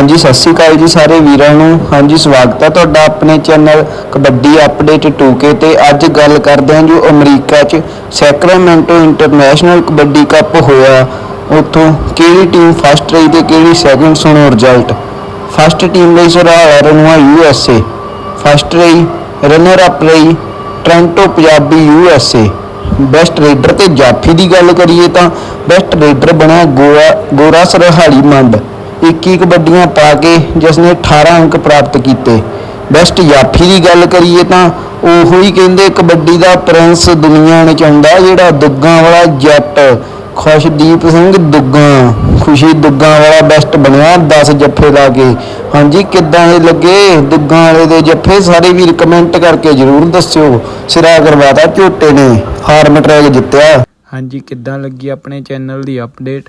ਹਾਂਜੀ, ਸਤਿ ਸ਼੍ਰੀ ਅਕਾਲ ਜੀ ਸਾਰੇ ਵੀਰਾਂ ਨੂੰ। ਹਾਂਜੀ, ਸਵਾਗਤ ਹੈ ਤੁਹਾਡਾ ਆਪਣੇ ਚੈਨਲ ਕਬੱਡੀ ਅਪਡੇਟ 2K ਤੇ। ਅੱਜ ਗੱਲ ਕਰਦੇ ਹਾਂ ਜੋ ਅਮਰੀਕਾ 'ਚ ਸੈਕਰਾਮੈਂਟੋ ਇੰਟਰਨੈਸ਼ਨਲ ਕਬੱਡੀ ਕੱਪ ਹੋਇਆ। ਉੱਥੋਂ ਕਿਹੜੀ ਟੀਮ ਫਸਟ ਰਹੀ ਤੇ ਕਿਹੜੀ ਸੈਕੰਡ ਸੁਣੋ ਰਿਜ਼ਲਟ? ਫਸਟ ਟੀਮ ਲਈ ਸਰਾਹਾ ਰਨੂਆ ਯੂਐਸਏ ਫਸਟ ਰਹੀ ਰਨਰ ਅਪ ਰਹੀ Toronto Punjabi USA best raider ਤੇ ਜਾਫੀ ਦੀ ਗੱਲ ਕਰੀਏ ਤਾਂ ਬੈਸਟ ਰੇਡਰ ਬਣਿਆ ਗੋਆ ਗੋਰਾ ਸਰਹਾਲੀ ਮੰਡ 21 ਕਬੱਡੀਆਂ ਪਾ ਕੇ ਜਿਸ ਨੇ 18 ਅੰਕ ਪ੍ਰਾਪਤ ਕੀਤੇ। ਬੈਸਟ ਯਾਫ਼ੀ ਦੀ ਗੱਲ ਕਰੀਏ ਤਾਂ ਉਹੋ ਹੀ ਕਹਿੰਦੇ ਕਬੱਡੀ ਦਾ ਪ੍ਰਿੰਸ ਦੁਨੀਆ ਨੇ ਚਾਹੁੰਦਾ ਜਿਹੜਾ ਦੁੱਗਾਂ ਵਾਲਾ ਜੱਟ, ਖੁਸ਼ਦੀਪ ਸਿੰਘ ਦੁੱਗਾ, ਖੁਸ਼ੀ ਦੁੱਗਾ ਵਾਲਾ ਬੈਸਟ ਬਣਿਆ 10 ਜੱਫੇ ਲਾ ਕੇ। ਹਾਂਜੀ, ਕਿੱਦਾਂ ਦੇ ਲੱਗੇ? ਦੁੱਗਾ ਵਾਲੇ ਦੇ ਜੱਫੇ ਸਾਰੇ ਵੀਰ ਕਮੈਂਟ ਕਰਕੇ ਜਰੂਰ ਦੱਸਿਓ। ਸਿਰਾ ਕਰਵਾਤਾ ਝੋਟੇ ਨੇ ਫਾਰਮ ਟਰੈਕ ਜਿੱਤਿਆ। ਹਾਂਜੀ, ਕਿੱਦਾਂ ਲੱਗੀ ਆਪਣੇ ਚੈਨਲ ਦੀ ਅਪਡੇਟ